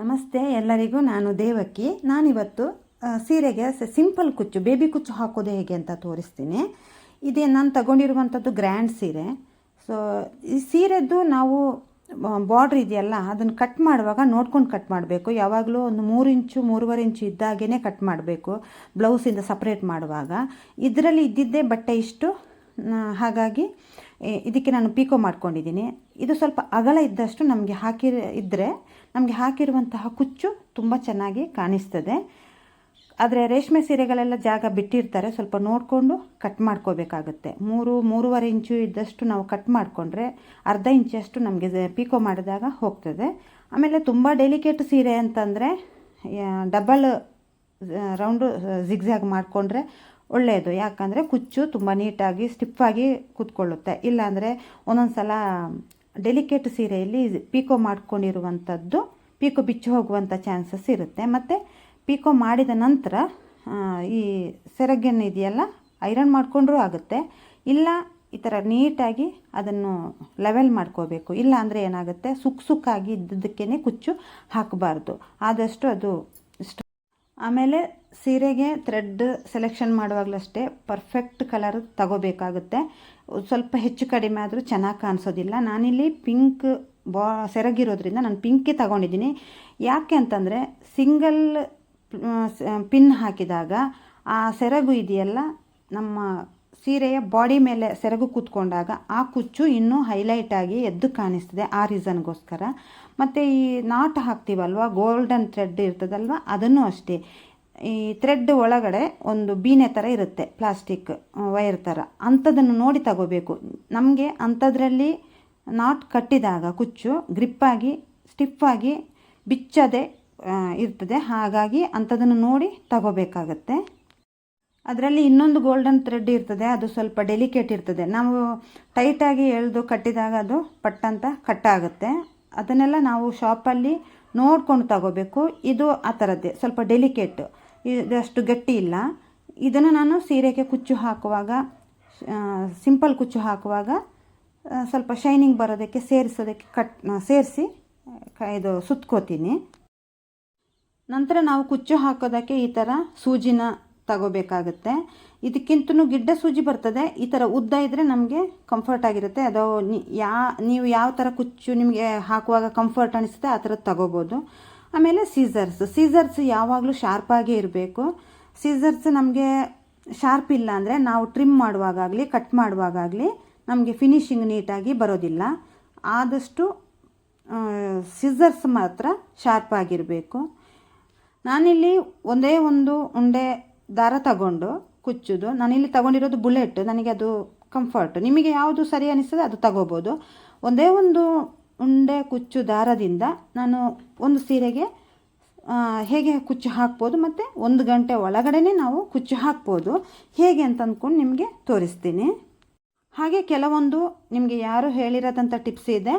ನಮಸ್ತೆ ಎಲ್ಲರಿಗೂ, ನಾನು ದೇವಕ್ಕಿ ನಾನಿವತ್ತು ಸೀರೆಗೆ ಸಿಂಪಲ್ ಕುಚ್ಚು, ಬೇಬಿ ಕುಚ್ಚು ಹಾಕೋದು ಹೇಗೆ ಅಂತ ತೋರಿಸ್ತೀನಿ. ಇದೇ ನಾನು ತಗೊಂಡಿರುವಂಥದ್ದು ಗ್ರ್ಯಾಂಡ್ ಸೀರೆ. ಸೊ ಈ ಸೀರೆದ್ದು ನಾವು ಬಾರ್ಡ್ರ್ ಇದೆಯಲ್ಲ, ಅದನ್ನು ಕಟ್ ಮಾಡುವಾಗ ನೋಡ್ಕೊಂಡು ಕಟ್ ಮಾಡಬೇಕು. ಯಾವಾಗಲೂ ಒಂದು ಮೂರು ಇಂಚು, ಮೂರುವರೆ ಇಂಚು ಇದ್ದಾಗೇ ಕಟ್ ಮಾಡಬೇಕು ಬ್ಲೌಸಿಂದ ಸಪ್ರೇಟ್ ಮಾಡುವಾಗ. ಇದರಲ್ಲಿ ಇದ್ದಿದ್ದೇ ಬಟ್ಟೆ ಇಷ್ಟು ಹಾಗಾಗಿ ಇದಕ್ಕೆ ನಾನು ಪೀಕೋ ಮಾಡ್ಕೊಂಡಿದ್ದೀನಿ. ಇದು ಸ್ವಲ್ಪ ಅಗಲ ಇದ್ದಷ್ಟು ನಮಗೆ ಹಾಕಿ ಇದ್ದರೆ ನಮಗೆ ಹಾಕಿರುವಂತಹ ಕುಚ್ಚು ತುಂಬ ಚೆನ್ನಾಗಿ ಕಾಣಿಸ್ತದೆ. ಆದರೆ ರೇಷ್ಮೆ ಸೀರೆಗಳೆಲ್ಲ ಜಾಗ ಬಿಟ್ಟಿರ್ತಾರೆ. ಸ್ವಲ್ಪ ನೋಡಿಕೊಂಡು ಕಟ್ ಮಾಡ್ಕೋಬೇಕಾಗುತ್ತೆ. ಮೂರು, ಮೂರುವರೆ ಇಂಚು ಇದ್ದಷ್ಟು ನಾವು ಕಟ್ ಮಾಡಿಕೊಂಡ್ರೆ ಅರ್ಧ ಇಂಚಷ್ಟು ನಮಗೆ ಪೀಕೋ ಮಾಡಿದಾಗ ಹೋಗ್ತದೆ. ಆಮೇಲೆ ತುಂಬ ಡೆಲಿಕೇಟ್ ಸೀರೆ ಅಂತಂದರೆ ಡಬಲ್ ರೌಂಡು ಜಿಗ್ಜ್ಯಾಗ್ ಮಾಡಿಕೊಂಡ್ರೆ ಒಳ್ಳೆಯದು. ಯಾಕಂದರೆ ಕುಚ್ಚು ತುಂಬ ನೀಟಾಗಿ ಸ್ಟಿಫಾಗಿ ಕೂತ್ಕೊಳ್ಳುತ್ತೆ. ಇಲ್ಲಾಂದರೆ ಒಂದೊಂದು ಸಲ ಡೆಲಿಕೇಟ್ ಸೀರೆಯಲ್ಲಿ ಪೀಕೋ ಮಾಡ್ಕೊಂಡಿರುವಂಥದ್ದು, ಪೀಕೋ ಬಿಚ್ಚು ಹೋಗುವಂಥ ಚಾನ್ಸಸ್ ಇರುತ್ತೆ. ಮತ್ತು ಪೀಕೋ ಮಾಡಿದ ನಂತರ ಈ ಸೆರಗೇನು ಇದೆಯಲ್ಲ ಐರನ್ ಮಾಡಿಕೊಂಡ್ರೂ ಆಗುತ್ತೆ. ಇಲ್ಲ, ಈ ಥರ ನೀಟಾಗಿ ಅದನ್ನು ಲೆವೆಲ್ ಮಾಡ್ಕೋಬೇಕು. ಇಲ್ಲ ಅಂದರೆ ಏನಾಗುತ್ತೆ ಸುಕ್ಕ ಸುಕ್ಕಾಗಿ ಇದ್ದದಕ್ಕೇ ಕುಚ್ಚು ಹಾಕಬಾರ್ದು. ಆದಷ್ಟು ಅದು ಆಮೇಲೆ ಸೀರೆಗೆ ಥ್ರೆಡ್ ಸೆಲೆಕ್ಷನ್ ಮಾಡುವಾಗಲೂ ಅಷ್ಟೇ ಪರ್ಫೆಕ್ಟ್ ಕಲರ್ ತಗೋಬೇಕಾಗುತ್ತೆ. ಸ್ವಲ್ಪ ಹೆಚ್ಚು ಕಡಿಮೆ ಆದರೂ ಚೆನ್ನಾಗಿ ಕಾಣಿಸೋದಿಲ್ಲ. ನಾನಿಲ್ಲಿ ಪಿಂಕ್ ಬಾ, ಸೆರಗಿರೋದ್ರಿಂದ ನಾನು ಪಿಂಕೇ ತಗೊಂಡಿದ್ದೀನಿ. ಯಾಕೆ ಅಂತಂದರೆ ಸಿಂಗಲ್ ಪಿನ್ ಹಾಕಿದಾಗ ಆ ಸೆರಗು ಇದೆಯಲ್ಲ, ನಮ್ಮ ಸೀರೆಯ ಬಾಡಿ ಮೇಲೆ ಸೆರಗು ಕೂತ್ಕೊಂಡಾಗ ಆ ಕುಚ್ಚು ಇನ್ನೂ ಹೈಲೈಟ್ ಆಗಿ ಎದ್ದು ಕಾಣಿಸ್ತದೆ ಆ ರೀಸನ್ಗೋಸ್ಕರ ಮತ್ತು ಈ ನಾಟ್ ಹಾಕ್ತೀವಲ್ವ ಗೋಲ್ಡನ್ ಥ್ರೆಡ್ ಇರ್ತದಲ್ವ, ಅದನ್ನು ಅಷ್ಟೇ. ಈ ಥ್ರೆಡ್ ಒಳಗಡೆ ಒಂದು ಬೀನೆ ಥರ ಇರುತ್ತೆ ಪ್ಲಾಸ್ಟಿಕ್ ವೈರ್ ಥರ ಅಂಥದನ್ನು ನೋಡಿ ತಗೋಬೇಕು. ನಮಗೆ ಅಂಥದ್ರಲ್ಲಿ ನಾಟ್ ಕಟ್ಟಿದಾಗ ಕುಚ್ಚು ಗ್ರಿಪ್ಪಾಗಿ ಸ್ಟಿಫಾಗಿ ಬಿಚ್ಚದೆ ಇರ್ತದೆ. ಹಾಗಾಗಿ ಅಂಥದನ್ನು ನೋಡಿ ತಗೋಬೇಕಾಗತ್ತೆ. ಅದರಲ್ಲಿ ಇನ್ನೊಂದು ಗೋಲ್ಡನ್ ಥ್ರೆಡ್ ಇರ್ತದೆ, ಅದು ಸ್ವಲ್ಪ ಡೆಲಿಕೇಟ್ ಇರ್ತದೆ. ನಾವು ಟೈಟಾಗಿ ಎಳೆದು ಕಟ್ಟಿದಾಗ ಅದು ಪಟ್ಟಂತ ಕಟ್ಟಾಗುತ್ತೆ ಅದನ್ನೆಲ್ಲ ನಾವು ಶಾಪಲ್ಲಿ ನೋಡ್ಕೊಂಡು ತಗೋಬೇಕು. ಇದು ಆ ಥರದ್ದೇ ಸ್ವಲ್ಪ ಡೆಲಿಕೇಟ್ ಇದಷ್ಟು ಗಟ್ಟಿ ಇಲ್ಲ. ಇದನ್ನು ನಾನು ಸೀರೆಗೆ ಕುಚ್ಚು ಹಾಕುವಾಗ ಸಿಂಪಲ್ ಕುಚ್ಚು ಹಾಕುವಾಗ ಸ್ವಲ್ಪ ಶೈನಿಂಗ್ ಬರೋದಕ್ಕೆ ಸೇರಿಸೋದಕ್ಕೆ ಕಟ್ ಸೇರಿಸಿ ಇದು ಸುತ್ಕೋತೀನಿ. ನಂತರ ನಾವು ಕುಚ್ಚು ಹಾಕೋದಕ್ಕೆ ಈ ಥರ ಸೂಜಿನ ತಗೋಬೇಕಾಗುತ್ತೆ. ಇದಕ್ಕಿಂತನೂ ಗಿಡ್ಡ ಸೂಜಿ ಬರ್ತದೆ. ಈ ಥರ ಉದ್ದ ಇದ್ದರೆ ನಮಗೆ ಕಂಫರ್ಟ್ ಆಗಿರುತ್ತೆ. ಅದು ಯಾ ನೀವು ಯಾವ ಥರ ಕುಚ್ಚು ನಿಮಗೆ ಹಾಕುವಾಗ ಕಂಫರ್ಟ್ ಅನಿಸುತ್ತೆ ಆ ಥರದ್ದು ತಗೋಬೋದು. ಆಮೇಲೆ ಸೀಸರ್ಸ್ ಸೀಸರ್ಸ್ ಯಾವಾಗಲೂ ಶಾರ್ಪಾಗೇ ಇರಬೇಕು. ಸೀಸರ್ಸ್ ನಮಗೆ ಶಾರ್ಪ್ ಇಲ್ಲ ಅಂದರೆ ನಾವು ಟ್ರಿಮ್ ಮಾಡುವಾಗಲಿ ಕಟ್ ಮಾಡುವಾಗಲಿ ನಮಗೆ ಫಿನಿಶಿಂಗ್ ನೀಟಾಗಿ ಬರೋದಿಲ್ಲ. ಆದಷ್ಟು ಸೀಸರ್ಸ್ ಮಾತ್ರ ಶಾರ್ಪ್ ಆಗಿರಬೇಕು. ನಾನಿಲ್ಲಿ ಒಂದೇ ಒಂದು ಉಂಡೆ ದಾರ ತಗೊಂಡು ಕುಚ್ಚುದು, ನಾನಿಲ್ಲಿ ತಗೊಂಡಿರೋದು ಬುಲೆಟ್, ನನಗೆ ಅದು ಕಂಫರ್ಟ್ ನಿಮಗೆ ಯಾವುದು ಸರಿ ಅನಿಸ್ತದೆ ಅದು ತಗೋಬೋದು. ಒಂದೇ ಒಂದು ಉಂಡೆ ಕುಚ್ಚು ದಾರದಿಂದ ನಾನು ಒಂದು ಸೀರೆಗೆ ಹೇಗೆ ಕುಚ್ಚು ಹಾಕ್ಬೋದು ಮತ್ತು ಒಂದು ಗಂಟೆ ಒಳಗಡೆನೇ ನಾವು ಕುಚ್ಚು ಹಾಕ್ಬೋದು. ಹೇಗೆ ಅಂತ ಅಂದ್ಕೊಂಡು ನಿಮಗೆ ತೋರಿಸ್ತೀನಿ. ಹಾಗೆ ಕೆಲವೊಂದು ನಿಮಗೆ ಯಾರು ಹೇಳಿರೋದಂಥ ಟಿಪ್ಸ್ ಇದೆ.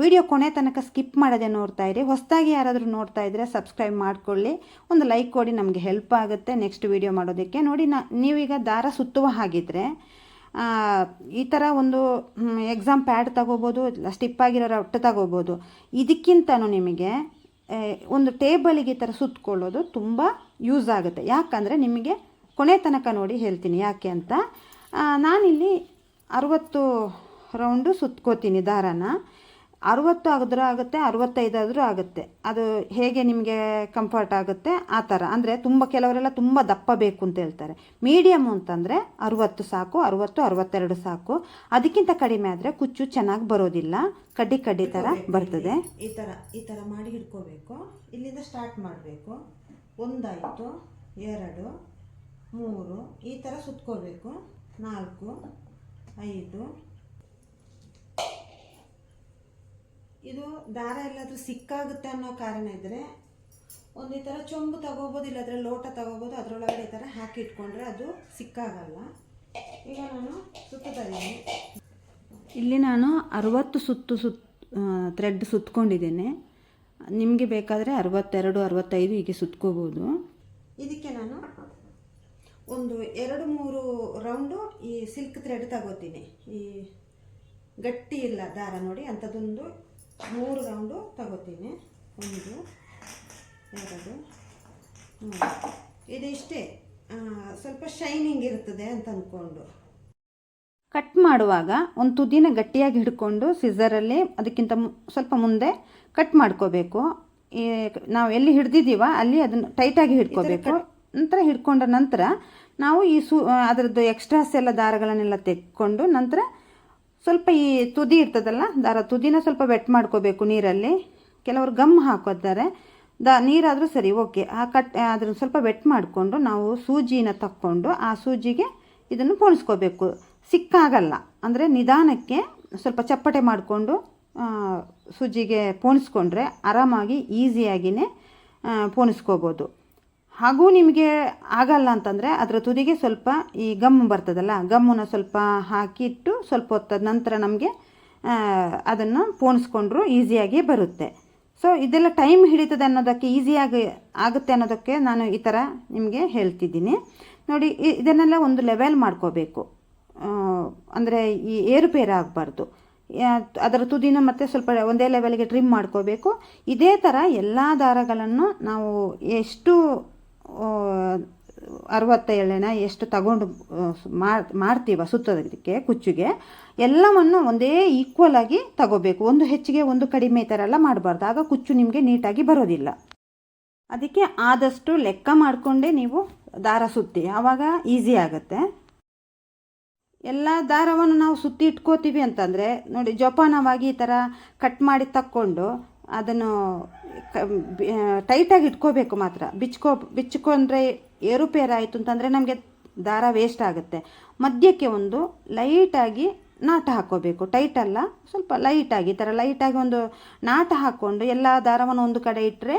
ವಿಡಿಯೋ ಕೊನೆ ತನಕ ಸ್ಕಿಪ್ ಮಾಡದೆ ನೋಡ್ತಾ ಇರಿ. ಹೊಸದಾಗಿ ಯಾರಾದರೂ ನೋಡ್ತಾ ಇದ್ದರೆ ಸಬ್ಸ್ಕ್ರೈಬ್ ಮಾಡ್ಕೊಳ್ಳಿ. ಒಂದು ಲೈಕ್ ಕೊಡಿ ನಮಗೆ ಹೆಲ್ಪ್ ಆಗುತ್ತೆ ನೆಕ್ಸ್ಟ್ ವಿಡಿಯೋ ಮಾಡೋದಕ್ಕೆ. ನೋಡಿ ನಾ ನೀವೀಗ ದಾರ ಸುತ್ತುವ ಹಾಗಿದ್ರೆ ಆ, ಈ ಥರ ಒಂದು ಎಕ್ಸಾಮ್ ಪ್ಯಾಡ್ ತಗೋಬೋದು ಸ್ಟಿಪ್ ಆಗಿರೋ ರೊಟ್ಟೆ ತಗೋಬೋದು. ಇದಕ್ಕಿಂತನೂ ನಿಮಗೆ ಒಂದು ಟೇಬಲಿಗೆ ಈ ಥರ ಸುತ್ತಕೊಳ್ಳೋದು ತುಂಬ ಯೂಸ್ ಆಗುತ್ತೆ. ಯಾಕಂದರೆ ನಿಮಗೆ ಕೊನೆ ತನಕ ನೋಡಿ ಹೇಳ್ತೀನಿ. ಯಾಕೆ ಅಂತ? ನಾನಿಲ್ಲಿ ಅರುವತ್ತು ರೌಂಡು ಸುತ್ಕೋತೀನಿ ದಾರನ. ಅರುವತ್ತು ಆದರೂ ಆಗುತ್ತೆ ಅರುವತ್ತೈದಾದರೂ ಆಗುತ್ತೆ. ಅದು ಹೇಗೆ ನಿಮಗೆ ಕಂಫರ್ಟ್ ಆಗುತ್ತೆ ಆ ಥರ. ಅಂದರೆ ತುಂಬ ಕೆಲವರೆಲ್ಲ ತುಂಬ ದಪ್ಪ ಬೇಕು ಅಂತ ಹೇಳ್ತಾರೆ. ಮೀಡಿಯಮ್ ಅಂತಂದರೆ ಅರುವತ್ತು ಸಾಕು ಅರುವತ್ತು ಅರುವತ್ತೆರಡು ಸಾಕು. ಅದಕ್ಕಿಂತ ಕಡಿಮೆ ಆದರೆ ಕುಚ್ಚು ಚೆನ್ನಾಗಿ ಬರೋದಿಲ್ಲ. ಕಡ್ಡಿ ಕಡ್ಡಿ ಥರ ಬರ್ತದೆ. ಈ ಥರ ಈ ಥರ ಮಾಡಿ ಹಿಡ್ಕೋಬೇಕು ಇಲ್ಲಿಂದ ಸ್ಟಾರ್ಟ್ ಮಾಡಬೇಕು. ಒಂದಾಯಿತು ಎರಡು ಮೂರು ಈ ಥರ ಸುತ್ಕೋಬೇಕು. ನಾಲ್ಕು ಐದು ಇದು ದಾರ ಎಲ್ಲಾದರೂ ಸಿಕ್ಕಾಗುತ್ತೆ ಅನ್ನೋ ಕಾರಣ ಇದ್ದರೆ ಒಂದು ಈ ಥರ ಚೊಂಬು ತಗೋಬೋದು, ಇಲ್ಲಾದರೆ ಲೋಟ ತಗೋಬೋದು, ಅದರೊಳಗಡೆ ಈ ಥರ ಹಾಕಿ ಇಟ್ಕೊಂಡ್ರೆ ಅದು ಸಿಕ್ಕಾಗಲ್ಲ. ಈಗ ನಾನು ಸುತ್ತ ಇದ್ದೀನಿ ಇಲ್ಲಿ ನಾನು ಅರವತ್ತು ಸುತ್ತು ಸುತ್ ಥ್ರೆಡ್ ಸುತ್ಕೊಂಡಿದ್ದೇನೆ. ನಿಮಗೆ ಬೇಕಾದರೆ ಅರವತ್ತೆರಡು, ಅರವತ್ತೈದು ಹೀಗೆ ಸುತ್ಕೋಬೋದು. ಇದಕ್ಕೆ ನಾನು ಒಂದು ಎರಡು, ಮೂರು ರೌಂಡು ಈ ಸಿಲ್ಕ್ ಥ್ರೆಡ್ ತಗೋತೀನಿ. ಈ ಗಟ್ಟಿ ಇಲ್ಲ ದಾರ ನೋಡಿ, ಅಂಥದ್ದೊಂದು ಮೂರು ರೌಂಡು ತಗೋತೀನಿ. ಒಂದು ಎರಡು ಮೂರು. ಇದು ಇಷ್ಟೇ. ಸ್ವಲ್ಪ ಶೈನಿಂಗ್ ಇರ್ತದೆ ಅಂತ ಅಂದ್ಕೊಂಡು ಕಟ್ ಮಾಡುವಾಗ ಒಂದು ತುದಿನ ಗಟ್ಟಿಯಾಗಿ ಹಿಡ್ಕೊಂಡು ಸಿಸರಲ್ಲಿ ಅದಕ್ಕಿಂತ ಸ್ವಲ್ಪ ಮುಂದೆ ಕಟ್ ಮಾಡ್ಕೋಬೇಕು. ನಾವು ಎಲ್ಲಿ ಹಿಡ್ದಿದ್ದೀವ ಅಲ್ಲಿ ಅದನ್ನು ಟೈಟಾಗಿ ಹಿಡ್ಕೋಬೇಕು. ನಂತರ ಹಿಡ್ಕೊಂಡ ನಂತರ ನಾವು ಈ ಸು ಅದರದ್ದು ಎಕ್ಸ್ಟ್ರಾಸ್ ಎಲ್ಲ ದಾರಗಳನ್ನೆಲ್ಲ ತೆಕ್ಕೊಂಡು ನಂತರ ಸ್ವಲ್ಪ ಈ ತುದಿ ಇರ್ತದಲ್ಲ, ದಾರ ತುದಿನ ಸ್ವಲ್ಪ ವೆಟ್ ಮಾಡ್ಕೋಬೇಕು ನೀರಲ್ಲಿ. ಕೆಲವರು ಗಮ್ ಹಾಕೋತಾರೆ. ದ, ನೀರಾದರೂ ಸರಿ ಓಕೆ ಆ ಕಟ್ ಅದನ್ನು ಸ್ವಲ್ಪ ವೆಟ್ ಮಾಡಿಕೊಂಡು ನಾವು ಸೂಜಿನ ತಕ್ಕೊಂಡು ಆ ಸೂಜಿಗೆ ಇದನ್ನು ಪೋಣಿಸ್ಕೋಬೇಕು. ಸಿಕ್ಕಾಗಲ್ಲ. ಅಂದರೆ ನಿಧಾನಕ್ಕೆ ಸ್ವಲ್ಪ ಚಪ್ಪಟೆ ಮಾಡಿಕೊಂಡು ಸೂಜಿಗೆ ಪೋಣಿಸ್ಕೊಂಡ್ರೆ ಆರಾಮಾಗಿ ಈಸಿಯಾಗಿಯೇ ಪೋಣಿಸ್ಕೋಬೋದು. ಹಾಗೂ ನಿಮಗೆ ಆಗಲ್ಲ ಅಂತಂದರೆ ಅದರ ತುದಿಗೆ ಸ್ವಲ್ಪ ಈ ಗಮ್ ಬರ್ತದಲ್ಲ, ಗಮ್ಮನ್ನ ಸ್ವಲ್ಪ ಹಾಕಿಟ್ಟು ಸ್ವಲ್ಪ ಹೊತ್ತದ ನಂತರ ನಮಗೆ ಅದನ್ನು ಪೋಣಿಸ್ಕೊಂಡ್ರು ಈಸಿಯಾಗಿ ಬರುತ್ತೆ. ಸೊ ಇದೆಲ್ಲ ಟೈಮ್ ಹಿಡಿತದೆ ಅನ್ನೋದಕ್ಕೆ ಈಸಿಯಾಗಿ ಆಗುತ್ತೆ ಅನ್ನೋದಕ್ಕೆ ನಾನು ಈ ಥರ ನಿಮಗೆ ಹೇಳ್ತಿದ್ದೀನಿ. ನೋಡಿ ಇದನ್ನೆಲ್ಲ ಒಂದು ಲೆವೆಲ್ ಮಾಡ್ಕೋಬೇಕು. ಅಂದರೆ ಈ ಏರುಪೇರು ಆಗಬಾರ್ದು. ಅದರ ತುದಿನ ಮತ್ತೆ ಸ್ವಲ್ಪ ಒಂದೇ ಲೆವೆಲ್ಗೆ ಟ್ರಿಮ್ ಮಾಡ್ಕೋಬೇಕು. ಇದೇ ಥರ ಎಲ್ಲ ದಾರಗಳನ್ನು ನಾವು ಎಷ್ಟು ಆ, ಅರವತ್ತ ಎಳೆನ ಎಷ್ಟು ತಗೊಂಡು ಮಾಡ್ತೀವ ಸುತ್ತೋದಕ್ಕೆ ಕುಚ್ಚುಗೆ ಎಲ್ಲವನ್ನು ಒಂದೇ ಈಕ್ವಲ್ ಆಗಿ ತಗೋಬೇಕು. ಒಂದು ಹೆಚ್ಚಿಗೆ ಒಂದು ಕಡಿಮೆ ಈ ಥರ ಎಲ್ಲ ಮಾಡಬಾರ್ದು. ಆಗ ಕುಚ್ಚು ನಿಮಗೆ ನೀಟಾಗಿ ಬರೋದಿಲ್ಲ. ಅದಕ್ಕೆ ಆದಷ್ಟು ಲೆಕ್ಕ ಮಾಡಿಕೊಂಡೇ ನೀವು ದಾರ ಸುತ್ತಿ ಆವಾಗ ಈಸಿ ಆಗುತ್ತೆ. ಎಲ್ಲ ದಾರವನ್ನು ನಾವು ಸುತ್ತಿ ಇಟ್ಕೋತೀವಿ ಅಂತಂದರೆ ನೋಡಿ ಜೋಪಾನವಾಗಿ ಈ ಥರ ಕಟ್ ಮಾಡಿ ತಕ್ಕೊಂಡು ಅದನ್ನು ಟೈಟಾಗಿ ಇಟ್ಕೋಬೇಕು ಮಾತ್ರ. ಬಿಚ್ಕೋ, ಬಿಚ್ಕೊಂಡ್ರೆ ಏರುಪೇರಾಯಿತು ಅಂತಂದರೆ ನಮಗೆ ದಾರ ವೇಸ್ಟ್ ಆಗುತ್ತೆ. ಮಧ್ಯಕ್ಕೆ ಒಂದು ಲೈಟಾಗಿ ನಾಟ ಹಾಕೋಬೇಕು. ಟೈಟ್ ಅಲ್ಲ, ಸ್ವಲ್ಪ ಲೈಟಾಗಿ ಈ ಥರ ಲೈಟಾಗಿ ಒಂದು ನಾಟ ಹಾಕ್ಕೊಂಡು ಎಲ್ಲ ದಾರವನ್ನು ಒಂದು ಕಡೆ ಇಟ್ಟರೆ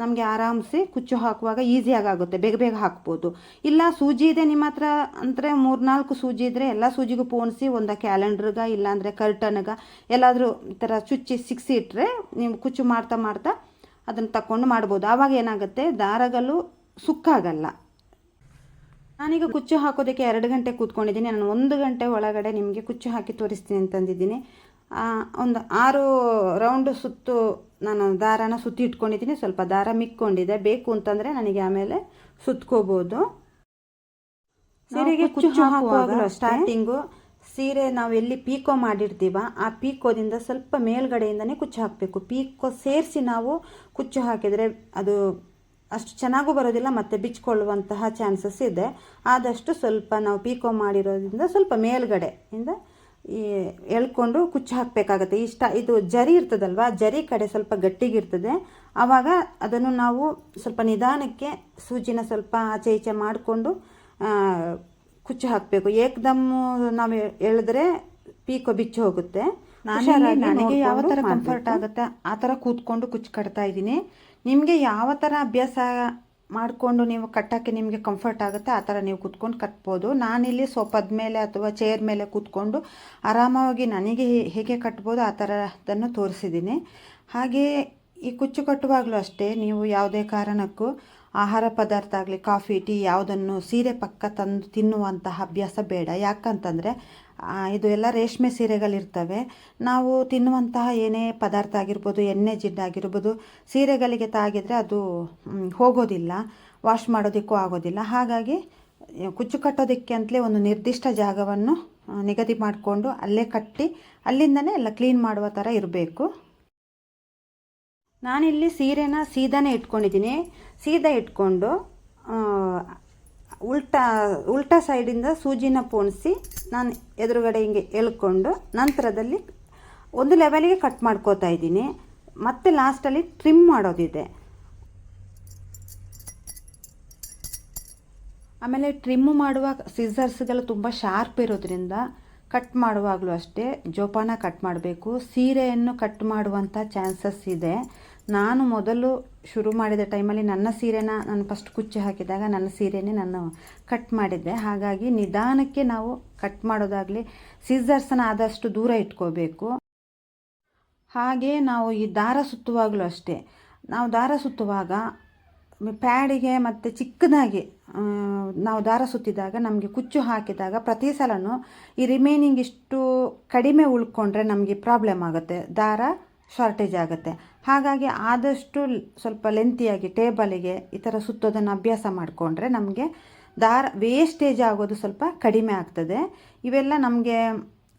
ನಮಗೆ ಆರಾಮ್ಸೆ ಕುಚ್ಚು ಹಾಕುವಾಗ ಈಸಿಯಾಗಿ ಆಗುತ್ತೆ ಬೇಗ ಬೇಗ ಹಾಕ್ಬೋದು. ಇಲ್ಲ ಸೂಜಿ ಇದೆ ನಿಮ್ಮ ಹತ್ರ ಅಂದರೆ ಮೂರ್ನಾಲ್ಕು ಸೂಜಿ ಇದ್ದರೆ ಎಲ್ಲ ಸೂಜಿಗೂ ಪೋಣಿಸಿ ಒಂದು ಕ್ಯಾಲೆಂಡ್ರಿಗ, ಇಲ್ಲಾಂದರೆ ಕರ್ಟನ್ಗ, ಎಲ್ಲಾದರೂ ಈ ಥರ ಚುಚ್ಚಿ ಸಿಕ್ಸಿ ಇಟ್ಟರೆ ನೀವು ಕುಚ್ಚು ಮಾಡ್ತಾ ಮಾಡ್ತಾ ಅದನ್ನು ತಕ್ಕೊಂಡು ಮಾಡ್ಬೋದು. ಆವಾಗ ಏನಾಗುತ್ತೆ, ದಾರಗಳು ಸುಕ್ಕಾಗಲ್ಲ. ನಾನೀಗ ಕುಚ್ಚು ಹಾಕೋದಕ್ಕೆ ಎರಡು ಗಂಟೆ ಕೂತ್ಕೊಂಡಿದ್ದೀನಿ. ನಾನು ಒಂದು ಗಂಟೆ ಒಳಗಡೆ ನಿಮಗೆ ಕುಚ್ಚು ಹಾಕಿ ತೋರಿಸ್ತೀನಿ ಅಂತಂದಿದ್ದೀನಿ. ಒಂದು ಆರು ರೌಂಡ್ ಸುತ್ತು ನಾನು ದಾರನ ಸುತ್ತಿ ಇಟ್ಕೊಂಡಿದ್ದೀನಿ. ಸ್ವಲ್ಪ ದಾರ ಮಿಕ್ಕೊಂಡಿದೆ. ಬೇಕು ಅಂತಂದರೆ ನನಗೆ ಆಮೇಲೆ ಸುತ್ಕೋಬೋದು. ಸೀರೆಗೆ ಕುಚ್ಚು ಹಾಕುವಾಗ ಸ್ಟಾರ್ಟಿಂಗು ಸೀರೆ ನಾವು ಎಲ್ಲಿ ಪೀಕೋ ಮಾಡಿರ್ತೀವ ಆ ಪೀಕೋದಿಂದ ಸ್ವಲ್ಪ ಮೇಲ್ಗಡೆಯಿಂದನೇ ಕುಚ್ಚು ಹಾಕಬೇಕು. ಪೀಕೋ ಸೇರಿಸಿ ನಾವು ಕುಚ್ಚು ಹಾಕಿದರೆ ಅದು ಅಷ್ಟು ಚೆನ್ನಾಗೂ ಬರೋದಿಲ್ಲ ಮತ್ತು ಬಿಚ್ಕೊಳ್ಳುವಂತಹ ಚಾನ್ಸಸ್ ಇದೆ. ಆದಷ್ಟು ಸ್ವಲ್ಪ ನಾವು ಪೀಕೋ ಮಾಡಿರೋದ್ರಿಂದ ಸ್ವಲ್ಪ ಮೇಲ್ಗಡೆಯಿಂದ ಈ ಎಳ್ಕೊಂಡು ಕುಚ್ಚು ಹಾಕಬೇಕಾಗತ್ತೆ. ಇಷ್ಟ ಇದು ಜರಿ ಇರ್ತದಲ್ವಾ? ಜರಿ ಕಡೆ ಸ್ವಲ್ಪ ಗಟ್ಟಿಗಿರ್ತದೆ. ಆವಾಗ ಅದನ್ನು ನಾವು ಸ್ವಲ್ಪ ನಿಧಾನಕ್ಕೆ ಸೂಜಿನ ಸ್ವಲ್ಪ ಆಚೆ ಈಚೆ ಮಾಡಿಕೊಂಡು ಕುಚ್ಚು ಹಾಕಬೇಕು. ಏಕ್ದಮ್ ನಾವು ಎಳೆದ್ರೆ ಪೀಕೋ ಬಿಚ್ಚಿ ಹೋಗುತ್ತೆ. ನನಗೆ ಯಾವ ಥರ ಕಂಫರ್ಟ್ ಆಗುತ್ತೆ? ಆ ಥರ ಕೂತ್ಕೊಂಡು ಕುಚ್ಚು ಕಟ್ತಾ ಇದ್ದೀನಿ. ನಿಮಗೆ ಯಾವ ಥರ ಅಭ್ಯಾಸ ಮಾಡಿಕೊಂಡು ನೀವು ಕಟ್ಟೋಕ್ಕೆ ನಿಮಗೆ ಕಂಫರ್ಟ್ ಆಗುತ್ತೆ, ಆ ಥರ ನೀವು ಕೂತ್ಕೊಂಡು ಕಟ್ಬೋದು. ನಾನಿಲ್ಲಿ ಸೋಫದ ಮೇಲೆ ಅಥವಾ ಚೇರ್ ಮೇಲೆ ಕೂತ್ಕೊಂಡು ಆರಾಮವಾಗಿ ನನಗೆ ಹೇಗೆ ಕಟ್ಬೋದು, ಆ ಥರದನ್ನು ತೋರಿಸಿದ್ದೀನಿ. ಹಾಗೆಯೇ ಈ ಕುಚ್ಚು ಕಟ್ಟುವಾಗಲೂ ಅಷ್ಟೇ, ನೀವು ಯಾವುದೇ ಕಾರಣಕ್ಕೂ ಆಹಾರ ಪದಾರ್ಥ ಆಗಲಿ, ಕಾಫಿ, ಟೀ ಯಾವುದನ್ನು ಸೀರೆ ಪಕ್ಕ ತಂದು ತಿನ್ನುವಂತಹ ಅಭ್ಯಾಸ ಬೇಡ. ಯಾಕಂತಂದರೆ ಇದು ಎಲ್ಲ ರೇಷ್ಮೆ ಸೀರೆಗಳಿರ್ತವೆ. ನಾವು ತಿನ್ನುವಂತಹ ಏನೇ ಪದಾರ್ಥ ಆಗಿರ್ಬೋದು, ಎಣ್ಣೆ ಜಿಡ್ಡಾಗಿರ್ಬೋದು ಸೀರೆಗಳಿಗೆ ತಾಗಿದರೆ ಅದು ಹೋಗೋದಿಲ್ಲ, ವಾಶ್ ಮಾಡೋದಕ್ಕೂ ಆಗೋದಿಲ್ಲ. ಹಾಗಾಗಿ, ಕುಚ್ಚು ಕಟ್ಟೋದಕ್ಕೆ ಅಂತಲೇ ಒಂದು ನಿರ್ದಿಷ್ಟ ಜಾಗವನ್ನು ನಿಗದಿ ಮಾಡಿಕೊಂಡು ಅಲ್ಲೇ ಕಟ್ಟಿ, ಅಲ್ಲಿಂದನೇ ಎಲ್ಲ ಕ್ಲೀನ್ ಮಾಡುವ ಥರ ಇರಬೇಕು. ನಾನಿಲ್ಲಿ ಸೀರೆನ ಸೀದಾನೇ ಇಟ್ಕೊಂಡಿದ್ದೀನಿ. ಸೀದಾ ಇಟ್ಕೊಂಡು ಉಲ್ಟಾ ಉಲ್ಟಾ ಸೈಡಿಂದ ಸೂಜಿನ ಪೋಣಿಸಿ ನಾನು ಎದುರುಗಡೆ ಹಿಂಗೆ ಎಳ್ಕೊಂಡು ನಂತರದಲ್ಲಿ ಒಂದು ಲೆವೆಲಿಗೆ ಕಟ್ ಮಾಡ್ಕೋತಾ ಇದ್ದೀನಿ. ಮತ್ತೆ ಲಾಸ್ಟಲ್ಲಿ ಟ್ರಿಮ್ ಮಾಡೋದಿದೆ. ಆಮೇಲೆ ಟ್ರಿಮ್ ಮಾಡುವ ಸಿಸರ್ಸ್ಗಳು ತುಂಬ ಶಾರ್ಪ್ ಇರೋದ್ರಿಂದ ಕಟ್ ಮಾಡುವಾಗಲೂ ಅಷ್ಟೇ ಜೋಪಾನ ಕಟ್ ಮಾಡಬೇಕು. ಸೀರೆಯನ್ನು ಕಟ್ ಮಾಡುವಂಥ ಚಾನ್ಸಸ್ ಇದೆ. ನಾನು ಮೊದಲು ಶುರು ಮಾಡಿದ ಟೈಮಲ್ಲಿ ನನ್ನ ಸೀರೆನ ನಾನು ಫಸ್ಟ್ ಕುಚ್ಚು ಹಾಕಿದಾಗ ನನ್ನ ಸೀರೆನೇ ನಾನು ಕಟ್ ಮಾಡಿದ್ದೆ. ಹಾಗಾಗಿ ನಿಧಾನಕ್ಕೆ ನಾವು ಕಟ್ ಮಾಡೋದಾಗಲಿ ಸೀಸರ್ಸನ್ನ ಆದಷ್ಟು ದೂರ ಇಟ್ಕೋಬೇಕು. ಹಾಗೆ ನಾವು ಈ ದಾರ ಸುತ್ತುವಾಗಲೂ ಅಷ್ಟೇ. ನಾವು ದಾರ ಸುತ್ತುವಾಗ ಪ್ಯಾಡಿಗೆ ಮತ್ತು ಚಿಕ್ಕದಾಗಿ ನಾವು ದಾರ ಸುತ್ತಿದಾಗ ನಮಗೆ ಕುಚ್ಚು ಹಾಕಿದಾಗ ಪ್ರತಿ ಸಲನೂ ಈ ರಿಮೈನಿಂಗ್ ಇಷ್ಟು ಕಡಿಮೆ ಉಳ್ಕೊಂಡ್ರೆ ನಮಗೆ ಪ್ರಾಬ್ಲಮ್ ಆಗುತ್ತೆ. ದಾರ ಶಾರ್ಟೇಜ್ ಆಗುತ್ತೆ. ಹಾಗಾಗಿ ಆದಷ್ಟು ಸ್ವಲ್ಪ ಲೆಂತಿಯಾಗಿ ಟೇಬಲಿಗೆ ಈ ಥರ ಸುತ್ತೋದನ್ನು ಅಭ್ಯಾಸ ಮಾಡಿಕೊಂಡ್ರೆ ನಮಗೆ ದಾರ ವೇಸ್ಟೇಜ್ ಆಗೋದು ಸ್ವಲ್ಪ ಕಡಿಮೆ ಆಗ್ತದೆ. ಇವೆಲ್ಲ ನಮಗೆ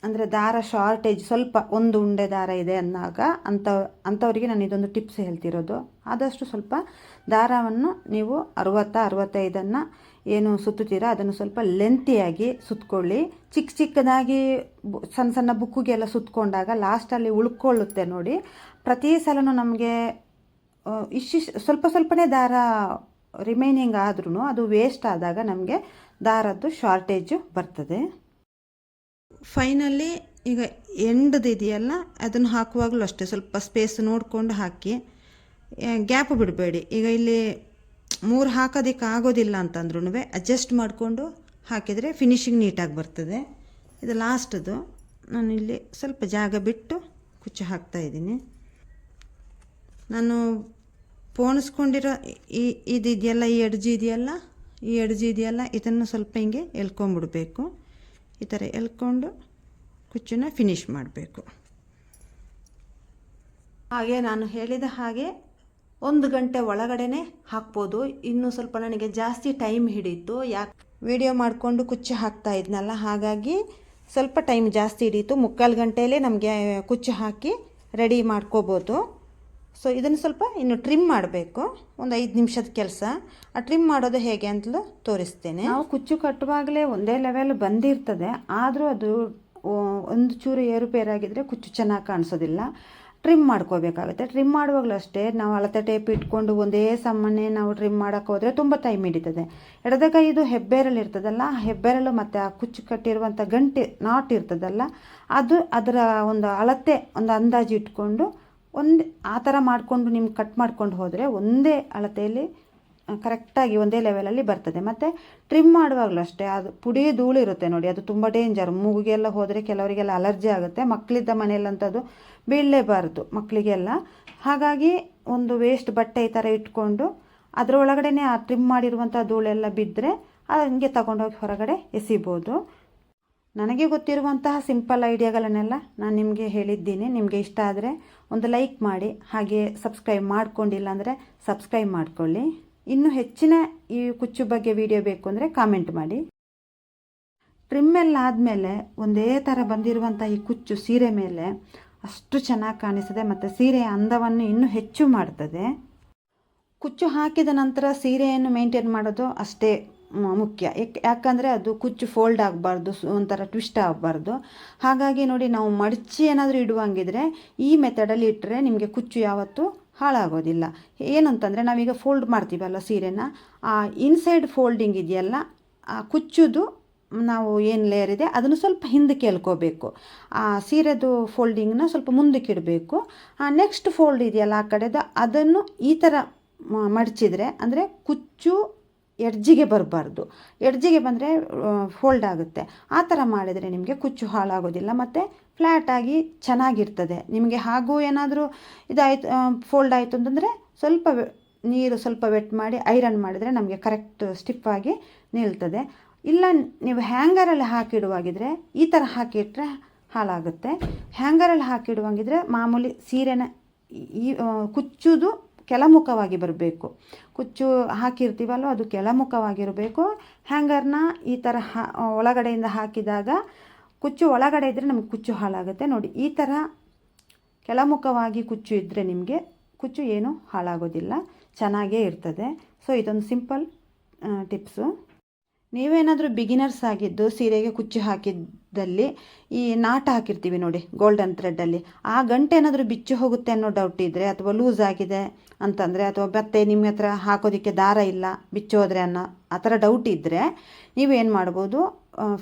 ಅಂದರೆ ದಾರ ಶಾರ್ಟೇಜ್ ಸ್ವಲ್ಪ ಒಂದು ಉಂಡೆ ದಾರ ಇದೆ ಅಂದಾಗ ಅಂಥವ್ ಅಂಥವರಿಗೆ ನಾನು ಇದೊಂದು ಟಿಪ್ಸ್ ಹೇಳ್ತಿರೋದು. ಆದಷ್ಟು ಸ್ವಲ್ಪ ದಾರವನ್ನು ನೀವು ಅರುವತ್ತ, ಅರುವತ್ತೈದನ್ನು ಏನು ಸುತ್ತುತ್ತೀರಾ? ಅದನ್ನು ಸ್ವಲ್ಪ ಲೆಂತಿಯಾಗಿ ಸುತ್ತಕೊಳ್ಳಿ ಚಿಕ್ಕ ಚಿಕ್ಕದಾಗಿ ಸಣ್ಣ ಸಣ್ಣ ಬುಕ್ಕಿಗೆಲ್ಲ ಸುತ್ತಕೊಂಡಾಗ ಲಾಸ್ಟಲ್ಲಿ ಉಳ್ಕೊಳ್ಳುತ್ತೆ ನೋಡಿ. ಪ್ರತಿ ಸಲನೂ ನಮಗೆ ಇಷ್ಟಿಷ್ಟು, ಸ್ವಲ್ಪ ಸ್ವಲ್ಪನೇ ದಾರ ರಿಮೈನಿಂಗ್ ಆದ್ರೂ ಅದು ವೇಸ್ಟ್ ಆದಾಗ ನಮಗೆ ದಾರದ್ದು ಶಾರ್ಟೇಜು ಬರ್ತದೆ. ಫೈನಲಿ ಈಗ ಎಂಡದು ಇದೆಯಲ್ಲ, ಅದನ್ನು ಹಾಕುವಾಗಲೂ ಅಷ್ಟೇ. ಸ್ವಲ್ಪ ಸ್ಪೇಸ್ ನೋಡಿಕೊಂಡು ಹಾಕಿ. ಗ್ಯಾಪ್ ಬಿಡಬೇಡಿ. ಈಗ ಇಲ್ಲಿ ಮೂರು ಹಾಕೋದಕ್ಕೆ ಆಗೋದಿಲ್ಲ ಅಂತಂದ್ರೂ ಅಡ್ಜಸ್ಟ್ ಮಾಡಿಕೊಂಡು ಹಾಕಿದರೆ ಫಿನಿಶಿಂಗ್ ನೀಟಾಗಿ ಬರ್ತದೆ. ಇದು ಲಾಸ್ಟದು ನಾನು ಇಲ್ಲಿ ಸ್ವಲ್ಪ ಜಾಗ ಬಿಟ್ಟು ಕುಚ್ಚು ಹಾಕ್ತಾ ಇದ್ದೀನಿ. ನಾನು ಪೋಣಿಸ್ಕೊಂಡಿರೋ ಈ, ಇದಿದೆಯಲ್ಲ, ಈ ಅಡ್ಜಿ ಇದೆಯಲ್ಲ, ಈ ಎಡ್ಜಿ ಇದೆಯಲ್ಲ, ಇದನ್ನು ಸ್ವಲ್ಪ ಹಿಂಗೆ ಎಳ್ಕೊಂಬಿಡಬೇಕು. ಈ ಥರ ಎಳ್ಕೊಂಡು ಕುಚ್ಚನ್ನ ಫಿನಿಶ್ ಮಾಡಬೇಕು. ಹಾಗೆ ನಾನು ಹೇಳಿದ ಹಾಗೆ ಒಂದು ಗಂಟೆ ಒಳಗಡೆನೆ ಹಾಕ್ಬೋದು. ಇನ್ನು ಸ್ವಲ್ಪ ನನಗೆ ಜಾಸ್ತಿ ಟೈಮ್ ಹಿಡೀತು. ಯಾಕೆ ವಿಡಿಯೋ ಮಾಡಿಕೊಂಡು ಕುಚ್ಚು ಹಾಕ್ತಾ ಇದ್ನಲ್ಲ, ಹಾಗಾಗಿ ಸ್ವಲ್ಪ ಟೈಮ್ ಜಾಸ್ತಿ ಹಿಡೀತು. ಮುಕ್ಕಾಲು ಗಂಟೆಯಲ್ಲೇ ನಮಗೆ ಕುಚ್ಚು ಹಾಕಿ ರೆಡಿ ಮಾಡ್ಕೋಬೋದು. ಸೊ, ಇದನ್ನು ಸ್ವಲ್ಪ ಇನ್ನು ಟ್ರಿಮ್ ಮಾಡಬೇಕು. ಒಂದು ಐದು ನಿಮಿಷದ ಕೆಲಸ. ಆ ಟ್ರಿಮ್ ಮಾಡೋದು ಹೇಗೆ ಅಂತಲೂ ತೋರಿಸ್ತೇನೆ. ನಾವು ಕುಚ್ಚು ಕಟ್ಟುವಾಗಲೇ ಒಂದೇ ಲೆವೆಲ್ ಬಂದಿರ್ತದೆ. ಆದರೂ ಅದು ಒಂದು ಚೂರು ಏರುಪೇರಾಗಿದ್ದರೆ ಕುಚ್ಚು ಚೆನ್ನಾಗಿ ಕಾಣಿಸೋದಿಲ್ಲ. ಟ್ರಿಮ್ ಮಾಡ್ಕೋಬೇಕಾಗುತ್ತೆ. ಟ್ರಿಮ್ ಮಾಡುವಾಗಲೂ ಅಷ್ಟೇ ನಾವು ಅಳತೆ ಟೇಪ್ ಇಟ್ಕೊಂಡು ಒಂದೇ ಸಾಮಾನ್ಯ ನಾವು ಟ್ರಿಮ್ ಮಾಡೋಕ್ಕೆ ಹೋದರೆ ತುಂಬ ಟೈಮ್ ಹಿಡಿತದೆ. ಎಡದ ಕೈ ಇದು ಹೆಬ್ಬೆರಳು ಇರ್ತದಲ್ಲ, ಆ ಮತ್ತು ಆ ಕುಚ್ಚು ಕಟ್ಟಿರುವಂಥ ಗಂಟೆ ನಾಟ್ ಇರ್ತದಲ್ಲ, ಅದು ಅದರ ಒಂದು ಅಳತೆ ಒಂದು ಅಂದಾಜು ಇಟ್ಕೊಂಡು ಒಂದು ಆ ಥರ ಮಾಡಿಕೊಂಡು ನಿಮ್ಗೆ ಕಟ್ ಮಾಡ್ಕೊಂಡು ಹೋದರೆ ಒಂದೇ ಅಳತೆಯಲ್ಲಿ ಕರೆಕ್ಟಾಗಿ ಒಂದೇ ಲೆವೆಲಲ್ಲಿ ಬರ್ತದೆ. ಮತ್ತು ಟ್ರಿಮ್ ಮಾಡುವಾಗಲೂ ಅಷ್ಟೇ, ಅದು ಪುಡಿ ಧೂಳು ಇರುತ್ತೆ ನೋಡಿ, ಅದು ತುಂಬ ಡೇಂಜರ್ ಮೂಗಿಗೆಲ್ಲ ಹೋದರೆ ಕೆಲವರಿಗೆಲ್ಲ ಅಲರ್ಜಿ ಆಗುತ್ತೆ. ಮಕ್ಕಳಿದ್ದ ಮನೆಯಲ್ಲಂಥದ್ದು ಬೀಳಲೇಬಾರ್ದು ಮಕ್ಕಳಿಗೆಲ್ಲ ಹಾಗಾಗಿ ಒಂದು ವೇಸ್ಟ್ ಬಟ್ಟೆ ಈ ಥರ ಇಟ್ಕೊಂಡು ಅದರೊಳಗಡೆನೆ ಆ ಟ್ರಿಮ್ ಮಾಡಿರುವಂಥ ಧೂಳೆಲ್ಲ ಬಿದ್ದರೆ ಅದು ಹಂಗೆ ತಗೊಂಡೋಗಿ ಹೊರಗಡೆ ಎಸಿಬೋದು. ನನಗೆ ಗೊತ್ತಿರುವಂತಹ ಸಿಂಪಲ್ ಐಡಿಯಾಗಳನ್ನೆಲ್ಲ ನಾನು ನಿಮಗೆ ಹೇಳಿದ್ದೀನಿ. ನಿಮಗೆ ಇಷ್ಟ ಆದರೆ ಒಂದು ಲೈಕ್ ಮಾಡಿ, ಹಾಗೆ ಸಬ್ಸ್ಕ್ರೈಬ್ ಮಾಡ್ಕೊಂಡಿಲ್ಲ ಅಂದರೆ ಸಬ್ಸ್ಕ್ರೈಬ್ ಮಾಡ್ಕೊಳ್ಳಿ. ಇನ್ನೂ ಹೆಚ್ಚಿನ ಈ ಕುಚ್ಚು ಬಗ್ಗೆ ವಿಡಿಯೋ ಬೇಕು ಅಂದರೆ ಕಾಮೆಂಟ್ ಮಾಡಿ. ಟ್ರಿಮ್ ಎಲ್ಲ ಆದಮೇಲೆ ಒಂದೇ ಥರ ಬಂದಿರುವಂಥ ಈ ಕುಚ್ಚು ಸೀರೆ ಮೇಲೆ ಅಷ್ಟು ಚೆನ್ನಾಗಿ ಕಾಣಿಸ್ತದೆ ಮತ್ತು ಸೀರೆಯ ಅಂದವನ್ನು ಇನ್ನೂ ಹೆಚ್ಚು ಮಾಡ್ತದೆ. ಕುಚ್ಚು ಹಾಕಿದ ನಂತರ ಸೀರೆಯನ್ನು ಮೇಂಟೈನ್ ಮಾಡೋದು ಅಷ್ಟೇ ಮುಖ್ಯ. ಯಾಕೆ, ಯಾಕಂದರೆ ಅದು ಕುಚ್ಚು ಫೋಲ್ಡ್ ಆಗಬಾರ್ದು ಒಂಥರ ಟ್ವಿಸ್ಟ್ ಆಗಬಾರ್ದು. ಹಾಗಾಗಿ ನೋಡಿ ನಾವು ಮಡಚಿ ಏನಾದರೂ ಇಡುವಂಗಿದ್ರೆ ಈ ಮೆಥಡಲ್ಲಿ ಇಟ್ಟರೆ ನಿಮಗೆ ಕುಚ್ಚು ಯಾವತ್ತೂ ಹಾಳಾಗೋದಿಲ್ಲ. ಏನಂತಂದರೆ ನಾವೀಗ ಫೋಲ್ಡ್ ಮಾಡ್ತೀವಲ್ಲ ಸೀರೆನ, ಆ ಇನ್ಸೈಡ್ ಫೋಲ್ಡಿಂಗ್ ಇದೆಯಲ್ಲ, ಆ ಕುಚ್ಚುದು ನಾವು ಏನು ಲೇಯರ್ ಇದೆ ಅದನ್ನು ಸ್ವಲ್ಪ ಹಿಂದಕ್ಕೆ ಎಳ್ಕೋಬೇಕು. ಆ ಸೀರೆದು ಫೋಲ್ಡಿಂಗ್ನ ಸ್ವಲ್ಪ ಮುಂದಕ್ಕೆ ಇಡಬೇಕು. ಆ ನೆಕ್ಸ್ಟ್ ಫೋಲ್ಡ್ ಇದೆಯಲ್ಲ ಆ ಕಡೆದು ಅದನ್ನು ಈ ಥರ ಮಡಚಿದರೆ ಅಂದರೆ ಕುಚ್ಚು ಎಡ್ಜಿಗೆ ಬರಬಾರ್ದು. ಎಡ್ಜಿಗೆ ಬಂದರೆ ಫೋಲ್ಡ್ ಆಗುತ್ತೆ. ಆ ಥರ ಮಾಡಿದರೆ ನಿಮಗೆ ಕುಚ್ಚು ಹಾಳಾಗೋದಿಲ್ಲ. ಮತ್ತು ಫ್ಲ್ಯಾಟಾಗಿ ಚೆನ್ನಾಗಿರ್ತದೆ. ನಿಮಗೆ ಹಾಗೂ ಏನಾದರೂ ಇದಾಯಿತು ಫೋಲ್ಡ್ ಆಯಿತು ಅಂತಂದರೆ ಸ್ವಲ್ಪ ನೀರು ಸ್ವಲ್ಪ ವೆಟ್ ಮಾಡಿ ಐರನ್ ಮಾಡಿದರೆ ನಮಗೆ ಕರೆಕ್ಟ್ ಸ್ಟಿಫಾಗಿ ನಿಲ್ತದೆ. ಇಲ್ಲ, ನೀವು ಹ್ಯಾಂಗರಲ್ಲಿ ಹಾಕಿಡುವಾಗಿದ್ದರೆ ಈ ಥರ ಹಾಕಿಟ್ರೆ ಹಾಳಾಗುತ್ತೆ. ಹ್ಯಾಂಗರಲ್ಲಿ ಹಾಕಿಡುವಂಗಿದ್ರೆ ಮಾಮೂಲಿ ಸೀರೆನ ಈ ಕುಚ್ಚುದು ಕೆಳಮುಖವಾಗಿ ಬರಬೇಕು. ಕುಚ್ಚು ಹಾಕಿರ್ತೀವಲ್ವ, ಅದು ಕೆಳಮುಖವಾಗಿರಬೇಕು. ಹ್ಯಾಂಗರ್ನ ಈ ಥರ ಹಾ, ಒಳಗಡೆಯಿಂದ ಹಾಕಿದಾಗ ಕುಚ್ಚು ಒಳಗಡೆ ಇದ್ದರೆ ನಮಗೆ ಕುಚ್ಚು ಹಾಳಾಗುತ್ತೆ. ನೋಡಿ, ಈ ಥರ ಕೆಳಮುಖವಾಗಿ ಕುಚ್ಚು ಇದ್ದರೆ ನಿಮಗೆ ಕುಚ್ಚು ಏನೂ ಹಾಳಾಗೋದಿಲ್ಲ. ಚೆನ್ನಾಗೇ ಇರ್ತದೆ. ಸೊ ಇದೊಂದು ಸಿಂಪಲ್ ಟಿಪ್ಸು ನೀವೇನಾದರೂ ಬಿಗಿನರ್ಸ್ ಆಗಿದ್ದು ಸೀರೆಗೆ ಕುಚ್ಚು ಹಾಕಿದ್ದಲ್ಲಿ ಈ ನಾಟ ಹಾಕಿರ್ತೀವಿ ನೋಡಿ ಗೋಲ್ಡನ್ ಥ್ರೆಡ್ಡಲ್ಲಿ ಆ ಗಂಟೆ ಏನಾದರೂ ಬಿಚ್ಚು ಹೋಗುತ್ತೆ ಅನ್ನೋ ಡೌಟ್ ಇದ್ದರೆ ಅಥವಾ ಲೂಸ್ ಆಗಿದೆ ಅಂತಂದರೆ ಅಥವಾ ಮತ್ತೆ ನಿಮ್ಮ ಹತ್ರ ಹಾಕೋದಕ್ಕೆ ದಾರ ಇಲ್ಲ ಬಿಚ್ಚೋದ್ರೆ ಅನ್ನೋ ಆ ಥರ ಡೌಟ್ ಇದ್ದರೆ ನೀವೇನು ಮಾಡ್ಬೋದು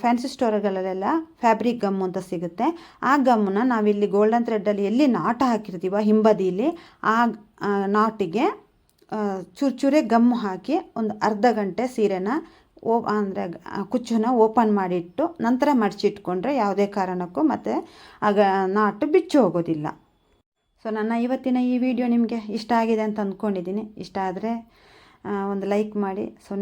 ಫ್ಯಾನ್ಸಿ ಸ್ಟೋರ್ಗಳಲ್ಲೆಲ್ಲ ಫ್ಯಾಬ್ರಿಕ್ ಗಮ್ ಅಂತ ಸಿಗುತ್ತೆ. ಆ ಗಮ್ಮನ್ನ ನಾವಿಲ್ಲಿ ಗೋಲ್ಡನ್ ಥ್ರೆಡ್ಡಲ್ಲಿ ಎಲ್ಲಿ ನಾಟ ಹಾಕಿರ್ತೀವ ಹಿಂಬದಿಯಲ್ಲಿ ಆ ನಾಟಿಗೆ ಚೂರು ಚೂರೇ ಗಮ್ಮು ಹಾಕಿ ಒಂದು ಅರ್ಧ ಗಂಟೆ ಸೀರೆನ ಓ ಅಂದರೆ ಕುಚ್ಚನ್ನ ಓಪನ್ ಮಾಡಿಟ್ಟು ನಂತರ ಮಡಚಿಟ್ಕೊಂಡ್ರೆ ಯಾವುದೇ ಕಾರಣಕ್ಕೂ ಮತ್ತು ಆಗ ನಾಟು ಬಿಚ್ಚು ಹೋಗೋದಿಲ್ಲ. ಸೊ ನನ್ನ ಇವತ್ತಿನ ಈ ವಿಡಿಯೋ ನಿಮಗೆ ಇಷ್ಟ ಆಗಿದೆ ಅಂತ ಅಂದ್ಕೊಂಡಿದ್ದೀನಿ. ಇಷ್ಟ ಆದರೆ ಒಂದು ಲೈಕ್ ಮಾಡಿ. ಸೊ